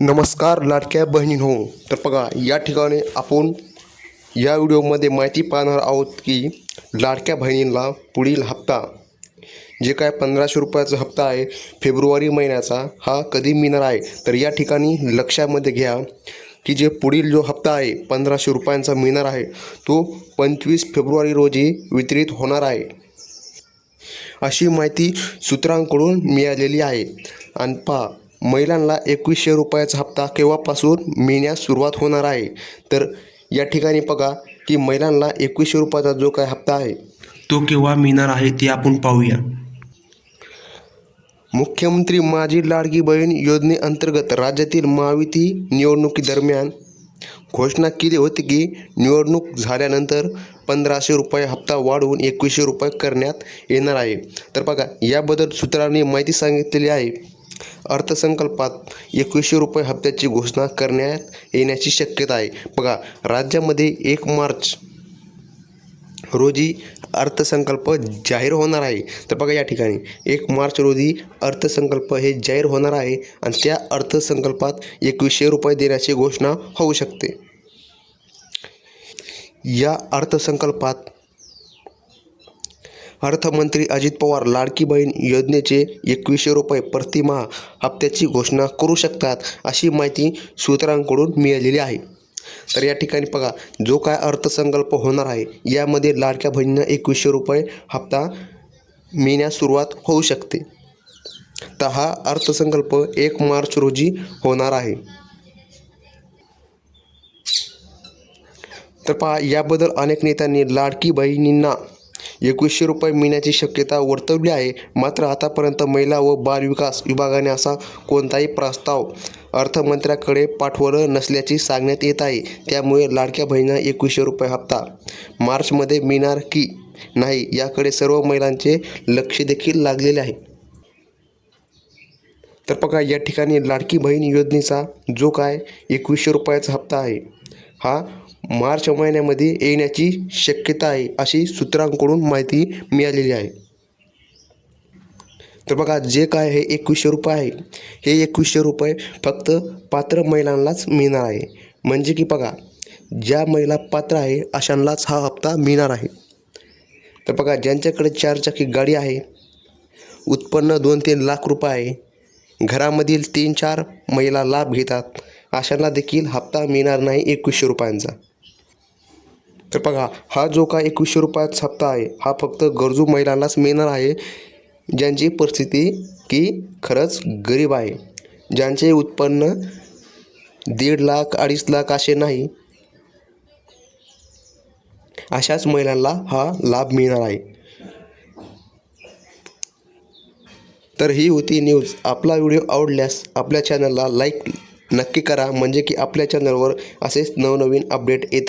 नमस्कार लाडक्या बहिणींनो. तर बघा या ठिकाणी आपण या व्हिडिओमध्ये माहिती पाहणार आहोत की लाडक्या बहिणींना पुढील हप्ता जे काय पंधराशे रुपयाचा हप्ता आहे फेब्रुवारी महिन्याचा हा कधी मिळणार आहे? तर या ठिकाणी लक्षामध्ये घ्या की जे पुढील जो हप्ता आहे पंधराशे रुपयांचा मिळणार आहे तो पंचवीस फेब्रुवारी रोजी वितरित होणार आहे. अशी माहिती सूत्रांकडून मिळालेली आहे. आणि पहा महिलांना एकवीसशे रुपयाचा हप्ता केव्हापासून मिळण्यास सुरुवात होणार आहे? तर या ठिकाणी बघा की महिलांना एकवीसशे रुपयाचा जो काय हप्ता आहे तो केव्हा मिळणार आहे ते आपण पाहूया. मुख्यमंत्री माझी लाडकी बहीण योजनेअंतर्गत राज्यातील महायुती निवडणुकीदरम्यान घोषणा केली होती की निवडणूक झाल्यानंतर पंधराशे रुपये हप्ता वाढवून एकवीसशे रुपये करण्यात येणार आहे. तर बघा याबद्दल सूत्रांनी माहिती सांगितलेली आहे. अर्थसंकल्पात एकवीसशे रुपये हप्त्याची घोषणा करण्यात येण्याची शक्यता आहे. बघा राज्यामध्ये एक मार्च रोजी अर्थसंकल्प जाहीर होणार आहे. तर बघा या ठिकाणी एक मार्च रोजी अर्थसंकल्प हे जाहीर होणार आहे आणि त्या अर्थसंकल्पात एकवीसशे रुपये देण्याची घोषणा होऊ शकते. या अर्थसंकल्पात अर्थमंत्री अजित पवार लाडकी बहीण योजनेचे एकवीसशे रुपये प्रतिमाह हप्त्याची घोषणा करू शकतात अशी माहिती सूत्रांकडून मिळालेली आहे. तर या ठिकाणी बघा जो काय अर्थसंकल्प होणार आहे यामध्ये लाडक्या बहिणींना एकवीसशे रुपये हप्ता मिळण्यास सुरुवात होऊ शकते. तर हा अर्थसंकल्प एक मार्च रोजी होणार आहे. तर पहा याबद्दल अनेक नेत्यांनी लाडकी बहिणींना एकवीसशे रुपये मिळण्याची शक्यता वर्तवली आहे. मात्र आतापर्यंत महिला व बाल विकास विभागाने असा कोणताही प्रस्ताव अर्थमंत्र्याकडे पाठवलं नसल्याचे सांगण्यात येत आहे. त्यामुळे लाडक्या बहिणींना एकवीसशे रुपये हप्ता. मार्चमध्ये मिळणार की नाही याकडे सर्व महिलांचे लक्ष देखील लागलेले आहे. तर बघा या ठिकाणी लाडकी बहीण योजनेचा जो काय एकवीसशे रुपयाचा हप्ता आहे हा मार्च महिन्यामध्ये येण्याची शक्यता आहे अशी सूत्रांकडून माहिती मिळालेली आहे. तर बघा जे काय हे एकवीसशे रुपये आहे हे एकवीसशे रुपये फक्त पात्र महिलांनाच मिळणार आहे. म्हणजे की बघा ज्या महिला पात्र आहे अशांनाच हा हप्ता मिळणार आहे. तर बघा ज्यांच्याकडे चारचाकी गाडी आहे उत्पन्न दोन तीन लाख रुपये आहे. घरामधील तीन चार महिला लाभ घेतात. अशांना देखील हप्ता मिळणार नाही एकवीसशे रुपयांचा. तर बघा हा जो काय एकवीसशे रुपयाचा हप्ता आहे हा फक्त गरजू महिलांनाच मिळणार आहे ज्यांची परिस्थिती की खरंच गरीब आहे. ज्यांचे उत्पन्न दीड लाख अडीच लाख असे नाही अशाच महिलांना हा लाभ मिळणार आहे. तर ही होती न्यूज. आपला व्हिडिओ आवडल्यास आपल्या चॅनलला लाईक नक्की करा. म्हणजे की आपल्या चॅनलवर असेच नवनवीन अपडेट येत